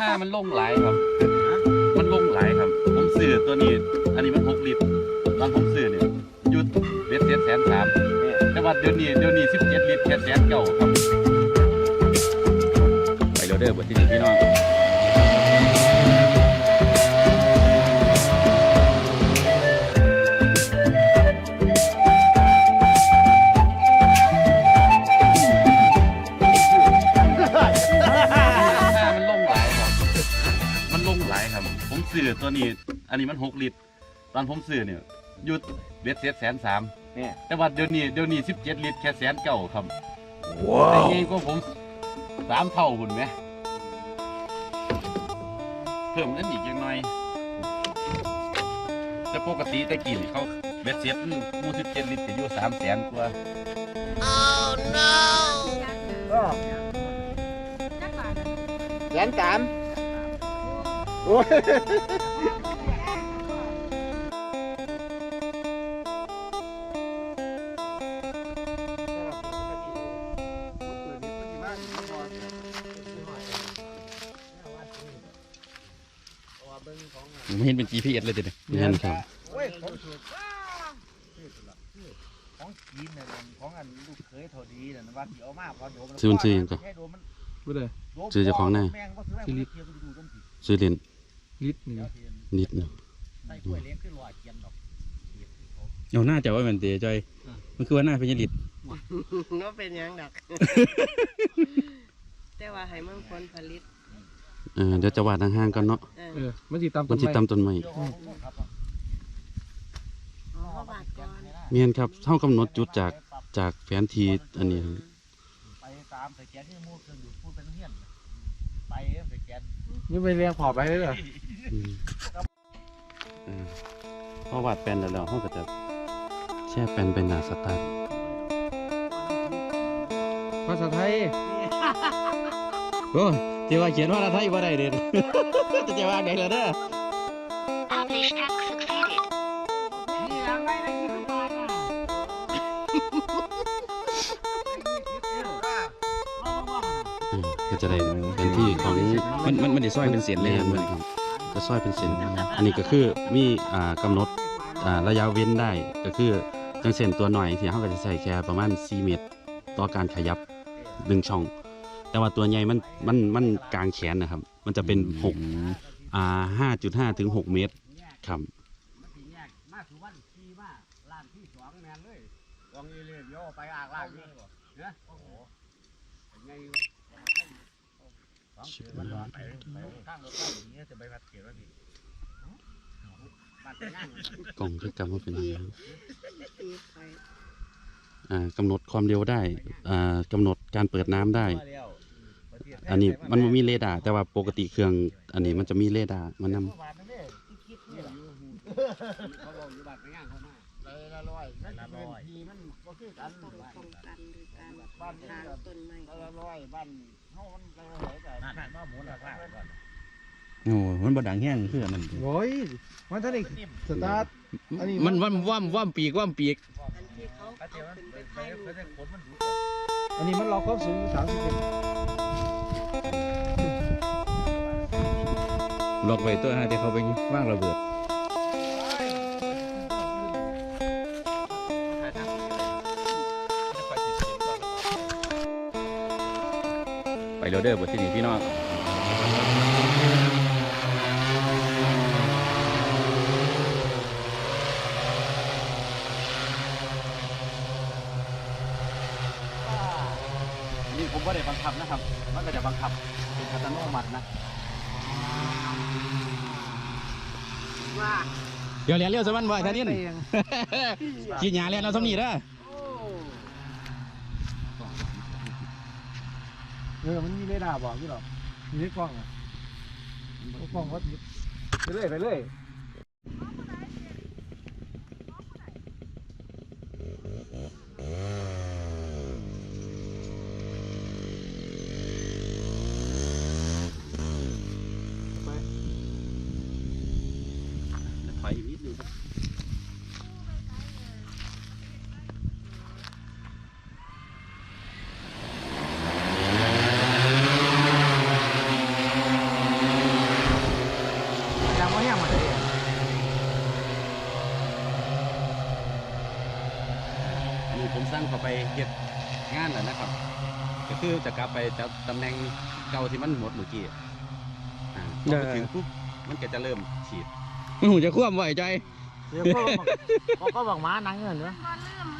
ค่ามันลงหลายครับ มันลงหลายครับ ผมซื้อตัวนี้ อันนี้มันหกลิตร ตอนผมซื้อเนี่ยอยุดเบ็ดเจ็ดแสนสามแต่ว่าเดี๋ยวนี้เดี๋ยวนี้สิบเจ็ดลิตรแค่แสนเก้าครับ ไปเรเด้อเบิดที่นี่พี่น้อง อตัวนี้ อันนี้มันหกลิตร ตอนผมซื้อเนี่ยอยุดเบ็ดเจ็ดแสนสามเนี่ยแต่ว่าเดี๋ยวนี้เดี๋ยวนี้สิบเจ็ดลิตรแค่แสนเก้าครับว้าวไงก็ผมสามเท่าหุ่นไหมเพิ่มเงินอีกยังหน่อยแต่ปกติแต่กี้นี่เขาเบ็ดเซ็ตมูสิบเจ็ดลิตรจะอยู่สามแสนกว่าก็แสนสาม โอ้ยผมเห็นเป็น GPS เลยเด็ดนี่นครับโอ้ยของของกินเนี่ยของอันลูกเคยเท่าดีเนี่ยว่าสิเอามาพอโดมซื้อมันซื้อหยังก่อนให้โดมมันบ่ได้โดมซื้อเจ้าของหน้าแม่งบ่ซื้อให้ซื้อลิลิ ตตรรดูต้มผิดซื้อเรียนลิตรหนึงเดี๋ยวสินิดหนึงใส่กล้วยเลี้ยงขึ้นลอยเกียนดอกเอาหน้าจะว่ามันเตะจอย มันคือว่าหน้าเป็นยลิตก็เป็นหยังดัก แต่ว่าให้มันผลผลิตเออเดี๋ยวจะวาดห่างๆกันเนาะเออเออมันสิตามมันสิไม้ตำต้นไม้เดี๋ยวเอาของครับอ๋อเขาบาดก่อนเมียนครับเท่ากำหนดจุดจากจากแผนที่อันนี้ครับไปตามสแกนที่มูเครื่องดูดพูดเป็นเฮียนไปสแกนนี่ไปเรียงพอไปเลยเหรออืม เออพอวาดแปลนแล้วแล้วเขาก็จะแช่แปลนเป็นหน้าสตาร์ทภาษาไทยโอ้ที่ว่าเขียนว่าไทยว่าได้เด่นจะจะว่าได้เลยเด้อ Publish task succeeded. นี่ล้างไว้ได้กี่บาทอะอืมก็จะได้เป็นที่ของมันมันมันได้ซอยเป็นเศษเลยครั บก็ซอยเป็นเศษอันนี้ก็คือมีอ่ากำหนดอ่าระยะเว้นได้ก็คือจังเส้นตัวหน่อยที่เขาก็จะใส่แค่ประมาณ 4 เมตร ต่อการขยับหนึ่งช่อง แต่ว่าตัวใหญ่มันมันมันกลางแขนนะครับ มันจะเป็น6อ่า5.5ถึง6เมตรครับมันสิแยกมาสู่วันที่มาล้านที่สองแมนเลยลองอีเลียเดี๋ยวไปอากลากนี่เนี่ยโอ้โหเป็นไงอยู่ สองเสือมันหลอนไปไปข้างรถไฟอย่างเงี้ยจะไปพัดเขียนว่าพี่บัดไปย่างกล่องพฤติกรรมว่าเป็นยังไงครับตีไปอ่ากำหนดความเร็วได้อ่ากำหนดการเปิดน้ำได้ อันนี้มันบ่มีเรดาร์แต่ว่าปกติเครื่อง อันนี้มันจะมีเรดาร์มันนำเขาบอกอยู่บัดไปย่างเขามาเลยละร้อยละร้อยทีมันก็คือกันต้องป้องกันโดยการ บ้านนี้ทางต้นไม้ละร้อยบ้านเฮามันละร้อยแต่นั่นมาหมุนละร้อยก่อนโอ้มันบ่ดังแห้งคืออันนั้นโอ้ยมันท่านอีกสตาร์ทอันนี้มันว่ำว่ำว่ำปีกว่ำปีก อันที่เขาถ้าเอาเจ้ามันขึ้นไปไปไปถ่ายรูไปปได้ขนมันดูอันนี้มันรอความสูงสามสิบเอ็ดล็อกไว้ตัวฮะที่เขาไปว่างระเบิด ไปเรเด้อบทที่นี่พี่น้องนี่ผมว่าได้บังคับนะครับ มันก็จะบังคับเป็นอัตโนมัตินะว่าเดี๋ยวเรียนเร็วสมันบ่อยท่านิน ขี้หยาเรียนเราสำนีเด้อ เออมันมีเรดาร์บอกอยู่หรอมีในกล้องอะกล้องวัดไปเรื่อยไปเรื่อย งเข้าไปเฮ็ดงานแล้วนะครับ ก็คือจะกลับไปจับตำแหน่งเก่าที่มันหมดเมื่อกี้อ่าพอไปถึงปุ๊บมันก็จะเริ่มฉีด มันหูจะคว่ำไหวใจ เดี๋ยวก็บอกก็บอกม้านังเงินเนาะบ่ลืมเลยไปกินเขาวไปกะละ